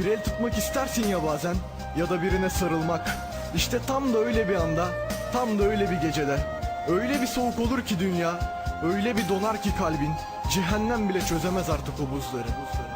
Bir el tutmak istersin ya bazen ya da birine sarılmak. İşte tam da öyle bir anda, tam da öyle bir gecede. Öyle bir soğuk olur ki dünya, öyle bir donar ki kalbin. Cehennem bile çözemez artık o buzları. buzları.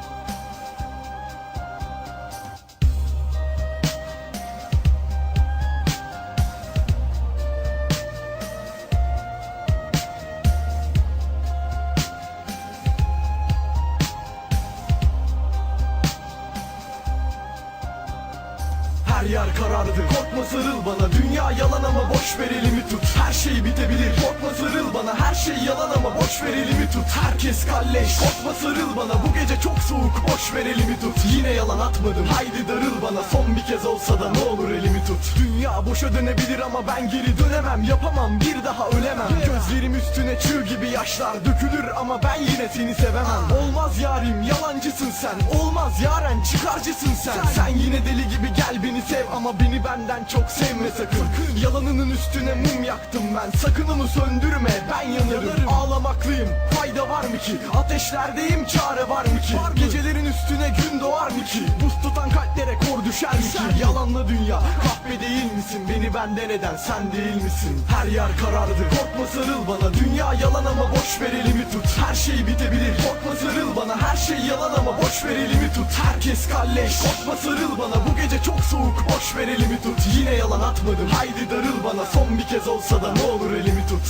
Her yer karardı. Korkma sarıl bana. Dünya yalan ama boş ver elimi tut. Her şey bitebilir. Korkma sarıl bana. Her şey yalan ama boş ver elimi tut. Herkes kalleş. Korkma sarıl bana. Bu gece çok soğuk. Boş ver elimi tut. Yine yalan atmadım. Haydi darıl bana. Son bir kez olsa da ne olur elimi tut. Dünya boşa dönebilir ama ben geri dönemem. Yapamam bir daha ölemem. Gözlerim üstüne çığ gibi yaşlar dökülür Ama ben yine seni sevemem. Olmaz yarim yalancısın sen Olmaz yaren çıkarcısın sen. Sen yine deli gibi gel beni sev Ama beni benden çok sevme sakın. Yalanının üstüne mum yaktım ben. Sakın onu söndürme ben yanarım. Ağlamaklıyım fayda var mı ki? Ateşlerdeyim çare var mı ki? Gecelerin üstüne gün doğar mı ki? Buz tutan kalplere kor düşer mi ki? Yalanla dünya kahpe değil misin? Beni benden eden sen değil misin? Her yer karardı. Korkma sarıl bana. Dünya yalan ama boş ver elimi tut. Her şey bitebilir şey yalan ama boş ver elimi tut. Herkes kalleş. Korkma sarıl bana. Bu gece çok soğuk. Boş ver elimi tut. Yine yalan atmadım. Haydi darıl bana. Son bir kez olsa da ne olur elimi tut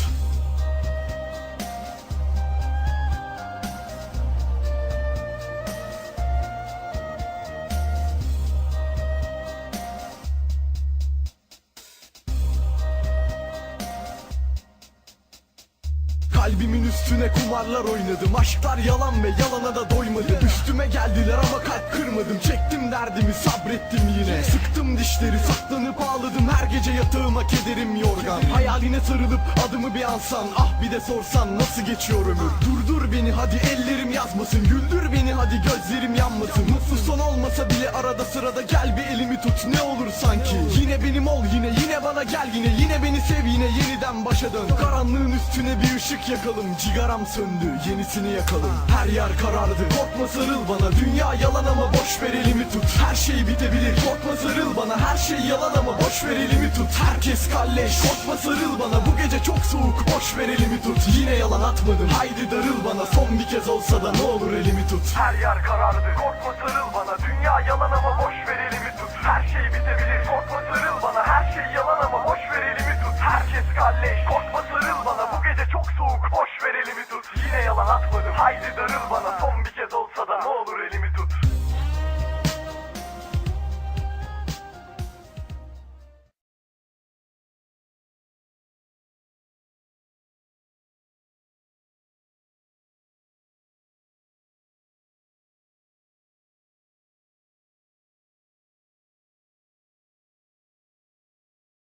Kalbimin üstüne kumarlar oynadım. Aşklar yalan ve yalana da doymadım. Üstüme geldiler ama kalp kırmadım. Çektim derdimi sabrettim yine. Sıktım dişleri saklanıp ağladım. Her gece yatağıma kederim yorgan. Hayaline sarılıp adımı bir ansan Ah bir de sorsan nasıl geçiyor ömür? Durdur beni hadi ellerim yazmasın. Güldür beni hadi gözlerim yanmasın. Mutlu son olmasa bile arada sırada Gel bir elimi tut. Ne olur sanki. Yine benim ol yine yine bana gel yine Yine beni sev yine yeniden başa dön. Karanlığın üstüne bir ışık yakalım Cigaram söndü yenisini yakalım. Her yer karardı korkma sarıl bana. Dünya yalan ama boş ver elimi tut. Her şey bitebilir korkma sarıl bana. Her şey yalan ama boş ver elimi tut. Herkes kalleş korkma sarıl bana. Bu gece çok soğuk boş ver elimi tut. Yine yalan atmadım haydi darıl bana. Son bir kez olsa da ne olur elimi tut. Her yer karardı korkma sarıl bana. Dünya yalan ama boş ver elimi tut. Her şey bitebilir korkma sarıl haydi darıl bana Son bir kez olsa da ne olur elimi